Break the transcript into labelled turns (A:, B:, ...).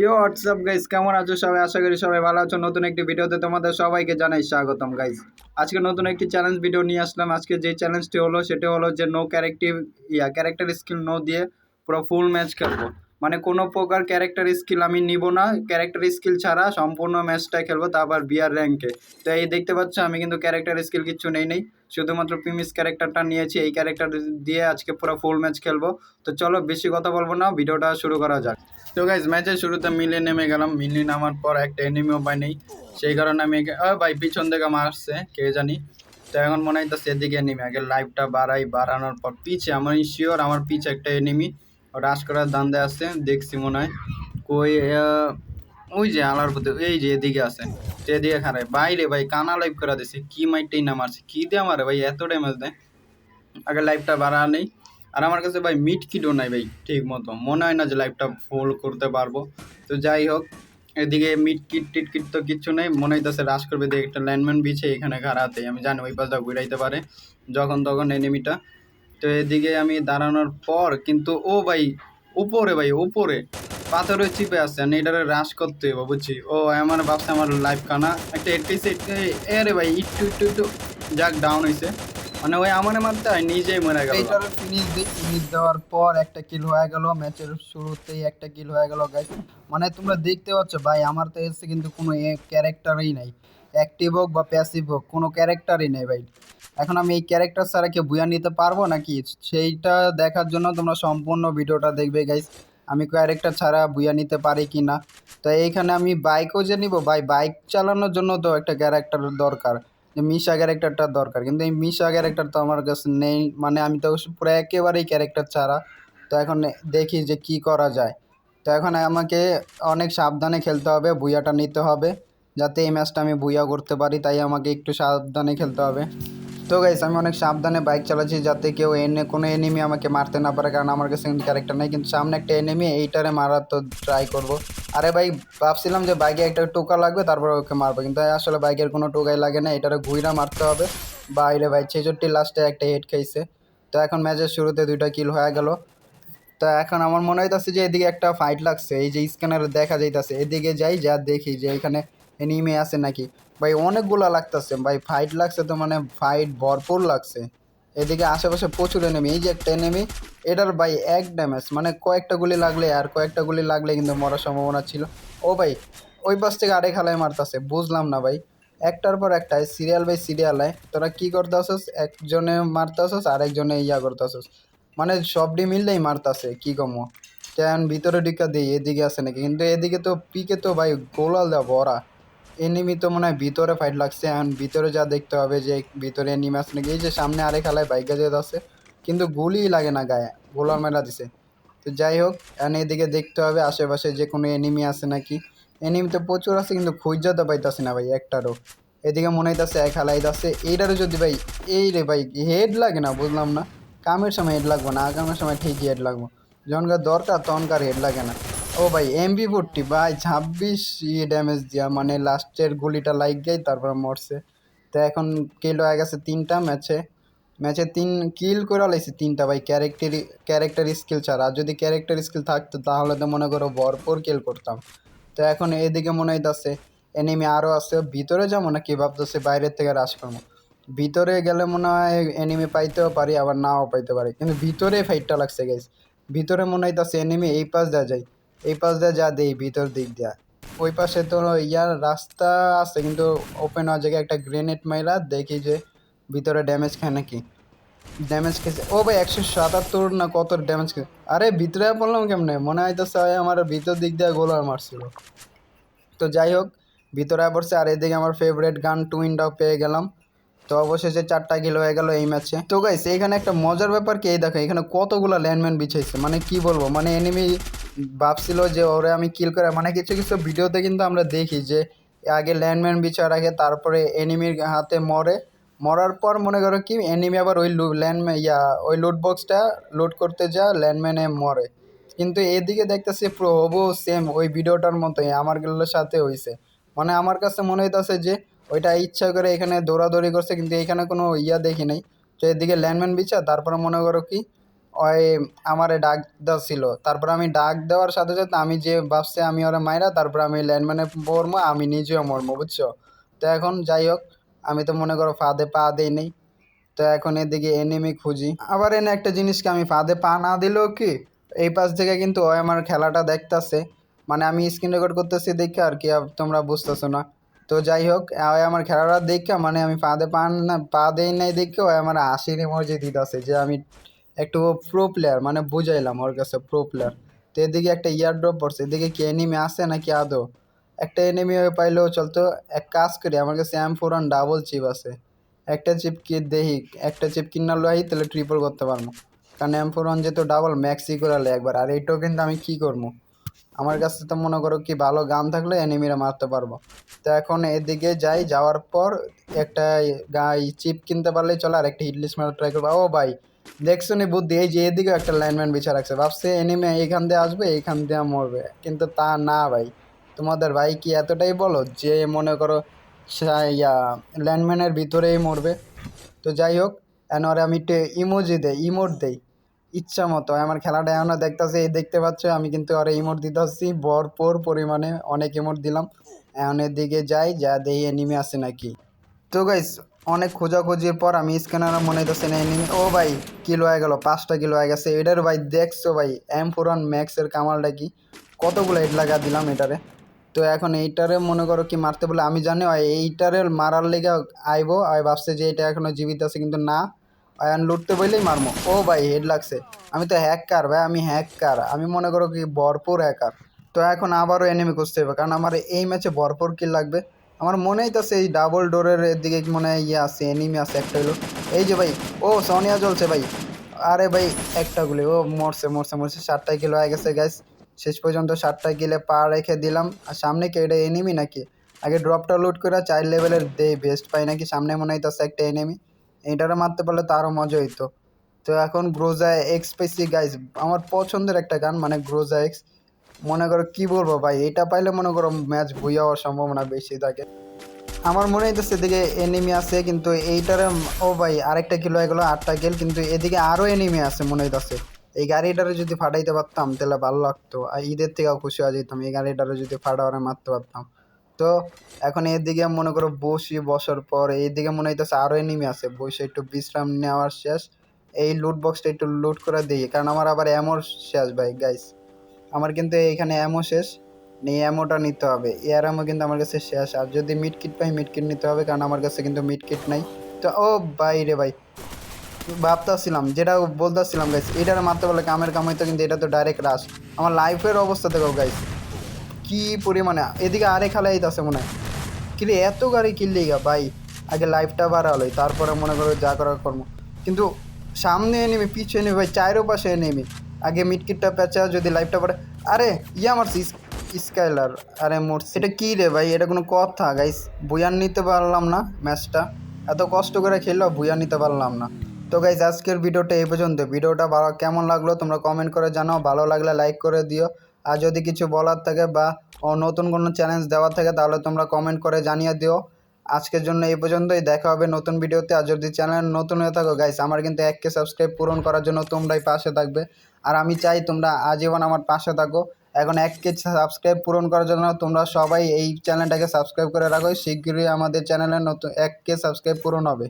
A: ইয়ো WhatsApp guys কেমন আছো সবাই? আশা করি সবাই ভালো আছো। নতুন একটি ভিডিওতে তোমাদের সবাইকে জানাই স্বাগতম গাইস আজকে নতুন একটি চ্যালেঞ্জ ভিডিও নিয়ে আসলাম। আজকে যে চ্যালেঞ্জটি হলো, সেটা হলো যে নো ক্যারেক্টিভ ইয়া ক্যারেক্টার স্কিল নো দিয়ে পুরো ফুল ম্যাচ খেলব। মানে কোনো প্রকার ক্যারেক্টার স্কিল আমি নিব না। ক্যারেক্টার স্কিল ছাড়া সম্পূর্ণ ম্যাচটা খেলব, তা আবার বিয়ার র্যাঙ্কে তো এই দেখতে পাচ্ছ, আমি কিন্তু ক্যারেক্টার স্কিল কিছু নেই নেই। শুধুমাত্র প্রিমিস ক্যারেক্টারটা নিয়েছি, এই ক্যারেক্টার দিয়ে আজকে পুরো ফুল ম্যাচ খেলব। তো চলো, বেশি কথা বলব না, ভিডিওটা শুরু করা যাক। তো গাইজ ম্যাচের শুরুতে মিলে নেমে গেলাম। মিলে নামার পর একটা এনিমিও পাই নেই। সেই কারণে আমি ভাই, পিছন থেকে মারছে, কে জানি। তো এখন মনে হয় সেদিকে এনিমি আগে লাইভটা বাড়াই, বাড়ানোর পর পিছে আমার শিওর আমার পিছে একটা এনিমি রাশ করার দান্দে আছে, দেখছি মনে হয়। কই ওই যে আলার প্রতি এই যে এদিকে আছে। তো এদিকে খারাই বাইরে ভাই, কানা লাইভ করা দিছে। কি মাইটেই না মারছে। কি দিয়ে মারে ভাই, এত ড্যামেজ দেয়। আগে লাইভটা বাড়া নেই। আর আমার কাছে ভাই মিট কিটও নাই ভাই, ঠিক মতো। মনে হয় না যে লাইভটা ফুল করতে পারব। তো যাই হোক, এদিকে মিট কিট টিট কিট তো কিচ্ছু নেই। মনে হইতেছে রাশ করবে, দিয়ে একটা ল্যান্ডম্যান বিছে এখানে ঘাড়াতে আমি জানি ওই পাশটা ঘুরাইতে পারে, যখন তখন এনিমিটা তো এদিকে আমি দাঁড়ানোর পর, কিন্তু ও ভাই, উপরে ভাই, উপরে। পাথরের চিপে আসছে আমি এটারে রাশ করতে হইব, বুঝছি? ও আমার ভাবছে আমার লাইফ কানা। একটা এটকেছে এ রে ভাই, একটু একটু একটু। যাক ডাউন হয়েছে মানে ওই আমার হয় নিজেই মরে গেল।
B: এইটার ফিনিশ ফিনিশ দেওয়ার পর একটা কিল হয়ে গেল ম্যাচের শুরুতেই একটা কিল হয়ে গেল গাইস মানে তোমরা দেখতে পাচ্ছ, ভাই, আমার তো এসে কিন্তু কোনো ক্যারেক্টারই নাই। অ্যাক্টিভ হোক বা প্যাসিভ হোক, কোনো ক্যারেক্টারই নেই, ভাই। এখন আমি এই ক্যারেক্টার ছাড়া কি বুয়া নিতে পারব নাকি? সেইটা দেখার জন্য তোমরা সম্পূর্ণ ভিডিওটা দেখবে গাইস আমি ক্যারেক্টার ছাড়া বুয়া নিতে পারি কি না তো এইখানে আমি বাইকও যে নিব, ভাই বাইক চালানোর জন্য তো একটা ক্যারেক্টার দরকার। যে মিশা ক্যারেক্টারটা দরকার। কিন্তু এই মিশা ক্যারেক্টার তো আমার কাছে নেই। মানে আমি তো পুরো একেবারেই ক্যারেক্টার ছাড়া। তো এখন দেখি যে কি করা যায়। তো এখন আমাকে অনেক সাবধানে খেলতে হবে বুয়াটা নিতে হবে। যাতে এই ম্যাচটা আমি বুয়া করতে পারি, তাই আমাকে একটু সাবধানে খেলতে হবে। তো গাইস আমি অনেক সাবধানে বাইক চালাচ্ছি যাতে কেউ এনে, কোনো এনিমি আমাকে মারতে না পারে, কারণ আমার কাছে কিন্তু ক্যারেক্টার নেই। কিন্তু সামনে একটা এনিমি এইটারে মারার তো ট্রাই করব। আরে ভাই, ভাবছিলাম যে বাইকে একটা টোকা লাগবে, তারপর ওকে মারবো। কিন্তু আসলে বাইকের কোনো টোকাই লাগে না, এটারে ঘুইরা মারতে হবে। বাইরে ভাই, ছেষট্টি লাস্টে একটা হেড খাইছে। তো এখন ম্যাচের শুরুতে দুইটা কিল হয়ে গেল। তো এখন আমার মনে হইতাছে যে এদিকে একটা ফাইট লাগছে, এই যে স্ক্যানারে দেখা যাইতাছে। এদিকে যাই, যা দেখি যে এখানে এনিমে আছে নাকি? ভাই, অনেকগুলা লাগতেছে। ভাই ফাইট লাগছে তো মানে ফাইট ভরপুর লাগছে। এদিকে আশেপাশে প্রচুর এনেমি এই যে একটা এনেমি এটার ভাই এক ড্যামেজ মানে কয়েকটা গুলি লাগলে আর কয়েকটা গুলি লাগলে কিন্তু মরার সম্ভাবনা ছিল। ও ভাই, ওই পাশ থেকে আরেক হালায় মারতাছে। বুঝলাম না ভাই। একটার পর একটাই সিরিয়াল বাই সিরিয়ালায় তোরা কী করতে আসোস একজনে মারতে আসোস আরেকজনে ইয়া করতে আসোস মানে সবটি মিললেই মারতাছে, কি কমো? তেন ভিতরে ডিকা দিই, এদিকে আছে নাকি? কিন্তু এদিকে তো, পিকে তো ভাই গোলাল দেওয়া ভরা। এনিমি তো মনে হয় ভিতরে ফাইট লাগছে। এখন ভিতরে যা দেখতে হবে যে ভিতরে এনিমি আছে নাকি? এই যে সামনে আরে খেলায় বাইকে যেতে আছে। কিন্তু গুলিই লাগে না গায়ে। গোলার মেলা দিছে। তো যাই হোক, এখন এদিকে দেখতে হবে আশেপাশে যে কোনো এনিমি আছে নাকি। এনিমি তো প্রচুর আছে, কিন্তু খুঁজাতে পাইতাছি না ভাই, একটারও। এদিকে মনে হইতাছে এক হালাই আছে এইটারও যদি ভাই, এই রে ভাই হেড লাগে না, বুঝলাম না। কামের সময় হেড লাগবে না, আগামের সময় ঠিকই হেড লাগবো। যখনকার দরকার তখনকার হেড লাগে না। ও ভাই এমবি ফোরটি ভাই, ছাব্বিশ ইয়ে ড্যামেজ দিয়া মানে লাস্টের গুলিটা লাইক গেই, তারপর মরছে। তো এখন কিল হয়ে গেছে তিনটা ম্যাচে ম্যাচে তিন কিল করে লাইছে তিনটা, ভাই ক্যারেক্টার ক্যারেক্টার স্কিল ছাড়া। যদি ক্যারেক্টার স্কিল থাকতো, তাহলে তো মনে করো ভরপুর কিল করতাম। তো এখন এদিকে মনে হইতাছে এনিমি আরও আছে, ভিতরে যাব না কি ভাবতেছে বাইরের থেকে রাশ করব? ভিতরে গেলে মনে হয় এনিমি পাইতেও পারি, আবার নাও পাইতে পারি। কিন্তু ভিতরে ফাইটটা লাগছে গেছে ভিতরে মনে হইতাছে এনিমি এই পাশ দেওয়া যায়। এই পাশ দিয়ে যা দেই, ভিতর দিক দিয়া। ওই পাশে তো ইয়ার রাস্তা আছে, কিন্তু ওপেন হওয়ার জায়গায় একটা গ্রেনেড মাইলা দেখি যে ভিতরে ড্যামেজ খায় নাকি। ড্যামেজ খেয়েছে ও ভাই, একশো সাতাত্তর না কত ড্যামেজ খেয়ে? আরে, ভিতরে বললাম কেমনে? মনে হইতেছে আমার ভিতর দিক দিয়ে গোলার মারছিল। তো যাই হোক, ভিতরে পড়ছে, আর এদিকে আমার ফেভারিট গান টুইনটাও পেয়ে গেলাম। তো অবশেষে চারটা কিল হয়ে গেল এই ম্যাচে তো গাইস এখানে একটা মজার ব্যাপার কি? এই দেখো, এখানে কতগুলো ল্যান্ডম্যান বিছাইছে? মানে কি বলব? মানে এনিমি ভাবছিল যে ওরে আমি কিল করে মানে কিছু কিছু ভিডিওতে কিন্তু আমরা দেখি যে আগে ল্যান্ডম্যান বিচার আগে তারপরে এনিমির হাতে মরে। মরার পর মনে করো কি এনিমি আবার ওই ল্যান্ডম্যান ইয়া, ওই লুট বক্সটা লুট করতে যা ল্যান্ডম্যানে মরে। কিন্তু এদিকে দেখতেছি পুরো হবু সেম ওই ভিডিওটার মতোই, আমারগুলোর সাথে হয়েছে মানে আমার কাছে মনে হইতেছে যে ওইটা ইচ্ছা করে এখানে দৌড়াদৌড়ি করছে, কিন্তু এখানে কোনো ইয়া দেখি নাই। তো এদিকে ল্যান্ডম্যান বিছা তারপরে মনে করো কি ওই আমারে ডাক দিছিল তারপর আমি ডাক দেওয়ার সাথে সাথে আমি যে ভাবছি আমি ওরা মাইরা তারপর আমি ল্যান্ডম্যানে পড়ব আমি নিজেও মরবো বুঝছ? তো এখন যাই হোক, আমি তো মনে করো ফাঁদে পা দিই নেই। তো এখন এদিকে এনিমি খুঁজি। আবার এনে একটা জিনিসকে আমি ফাঁদে পা না দিলেও কি, এই পাশ থেকে কিন্তু ওই আমার খেলাটা দেখতাছে। মানে আমি স্ক্রিন রেকর্ড করতেছি দেখে আর কি তোমরা বুঝতেছো না। তো যাই হোক, ওই আমার খেলাটা দেখে মানে আমি ফাঁদে পা না, পা দেই নাই দেখে ওই আমার হাসির ইমোজি দিতেছে যে আমি একটু প্রো প্লেয়ার মানে বুঝাইলাম ওর কাছে প্রো প্লেয়ার তো এদিকে একটা ইয়ার ড্রপ পড়ছে, এদিকে কি এনিমি আছে নাকি আদৌ? একটা এনিমি পাইলেও চলতো, এক কাজ করি, আমার কাছে M four one double chip আছে। একটা চিপ কি দেখি, একটা চিপ কিনা লই তাহলে ট্রিপল করতে পারব। কারণ এম ফোর ওয়ান যেহেতু ডাবল ম্যাক্সি করে একবার। আর এইটাও কিন্তু আমি কি করব? আমার কাছে তো মনে করো কি ভালো গান থাকলে এনিমিরা মারতে পারব। তো এখন এদিকে যাই, যাওয়ার পর একটা গাই চিপ কিনতে পারলেই চলে আর একটা হিটলিস্ট মারা ট্রাই করব। ও ভাই দেখছ নি বুদ্ধি? এই যে এদিকে একটা লাইনম্যান বিছা রাখছে। ভাবছে, এনিমে এইখান দিয়ে আসবে, এইখান দিয়ে মরবে। কিন্তু তা না ভাই। তোমাদের ভাই কি এতটাই বলো যে, মনে করো ইয়া ল্যান্ডম্যানের ভিতরেই মরবে? তো যাই হোক এখন ওরে আমি একটু ইমোজি দেই ইমোট দেই। ইচ্ছা মতো। আমার খেলাটা এখনও দেখতেছে, এই দেখতে পাচ্ছ, আমি কিন্তু আরে ইমোট দিতে দিতেছি। ভরপুর পরিমাণে অনেক ইমোট দিলাম। এখন দিকে যাই, যা দেখি এনিমি আছে নাকি। তো গাইস অনেক খোঁজাখুঁজির পর আমি স্ক্যানার মনে হইতেছে না ও ভাই, কিলো হয়ে গেল, পাঁচটা কিলো হয়ে গেছে। এটার ভাই, দেখছ ভাই এম ফোর ওয়ান ম্যাক্সের কামালটা কি? কতগুলো হেড লাগা দিলাম এটারে। তো এখন এইটারে মনে করো কি মারতে বলে, আমি জানি এইটারে মারার লেগে আইবো আর ভাবছে যে এটা এখনও জীবিত আছে, কিন্তু না এখন লুটতে বললেই মারমো। ও ভাই হেড লাগছে। আমি তো হ্যাকার ভাই, আমি হ্যাকার আমি মনে করো কি ভরপুর হ্যাকার তো এখন আবারও এনিমি খুঁজতে হবে, কারণ আমার এই ম্যাচে ভরপুর কিল লাগবে। আমার মনেই তো সেই ডাবল ডোরের দিকে মনে হয় ইয়ে আছে এনিমি আছে একটা হলো। এই যে ভাই, ও সোনিয়া জ্বলছে ভাই। আরে ভাই, একটা গুলি, ও মরছে মরছে মরছে সাতটা কিলো হয়ে গেছে গ্যাস শেষ পর্যন্ত সাতটা কিলে পা রেখে দিলাম। আর সামনে কি এটা এনিমি নাকি? আগে ড্রপটা লুট করে চার লেভেলের দে বেস্ট পাই নাকি? সামনে মনে হইতেছে একটা এনিমি এইটারে মারতে পারলে তো আরও মজা হইতো। তো এখন গ্রোজা এক্স পেসি গাইজ আমার পছন্দের একটা গান মানে গ্রোজা এক্স মনে করো কি বলব ভাই, এটা পাইলে মনে করো ম্যাচ বই হওয়ার সম্ভাবনা বেশি থাকে। আমার মনে হইতেছে এদিকে এনিমি আছে, কিন্তু এইটারে, ও ভাই, আরেকটা কিলো হয়ে গেলো, আটটা কিল কিন্তু এদিকে আরও এনিমি আছে মনে হইতেছে। এই গাড়িটারে যদি ফাটাইতে পারতাম, তাহলে ভালো লাগতো। আর ঈদের থেকেও খুশি হয়ে যেতাম, এই গাড়িটারে যদি ফাটাওয়ারে মারতে পারতাম। তো এখন এদিকে মনে করো বসি বসার পর, এইদিকে মনে হইতেছে আরও এনিমি আছে। বসে একটু বিশ্রাম নেওয়ার শেষ। এই লুট বক্সটা একটু লুট করে দিই, কারণ আমার আবার এমর শেষ ভাই গাইস আমার কিন্তু এখানে অ্যামো শেষ। এই অ্যামোটা নিতে হবে। এয়ার অ্যামো কিন্তু আমার কাছে শেষ। আর যদি মিড কিট পাই মিড কিট নিতে হবে, কারণ আমার কাছে কিন্তু মিড কিট নাই। তো, ও ভাই রে ভাই, ভাবতেছিলাম, যেটা বলতেছিলাম গাইস এটার মারতে বলে কামের কাম কামাইতো কিন্তু এটা তো ডাইরেক্ট রাশ আমার লাইফের অবস্থা দেখো গাইস কি পরিমাণে। এদিকে আরে খেলাই আছে মনে হয়। কিরে এত গাড়ি কিনলেই গা ভাই। আগে লাইফটা বাড়ালোই তারপরে মনে করো যা করার কর্ম। কিন্তু সামনে নেমে পিছনে নেমে ভাই চায়েরও পাশে নেমে আগে মিটকিটটা পেঁচা যদি লাইফটা বাড়ে আরে, ইয়া মারছি স্কাইলার আরে মরছি এটা কী রে ভাই? এটা কোনো কথা গাইস বুয়ান নিতে পারলাম না ম্যাচটা। এত কষ্ট করে খেললেও বুয়ান নিতে পারলাম না। তো গাইজ আজকের ভিডিওটা এই পর্যন্ত। ভিডিওটা ভালো কেমন লাগল তোমরা কমেন্ট করে জানাও। ভালো লাগলে লাইক করে দিও। আর যদি কিছু বলার থাকে বা নতুন কোনো চ্যালেঞ্জ দেওয়ার থাকে, তাহলে তোমরা কমেন্ট করে জানিয়ে দিও। আজকের জন্য এই পর্যন্তই। দেখা হবে নতুন ভিডিওতে। আর যদি চ্যানেল নতুন হয়ে থাকো গাইস আমার কিন্তু এককে সাবস্ক্রাইব পূরণ করার জন্য তোমরাই পাশে থাকবে। আর আমি চাই তোমরা আজীবন আমার পাশে থাকো। এখন এক এককে সাবস্ক্রাইব পূরণ করার জন্য তোমরা সবাই এই চ্যানেলটাকে সাবস্ক্রাইব করে রাখো। শীঘ্রই আমাদের চ্যানেলে নতুন এক কে সাবস্ক্রাইব পূরণ হবে।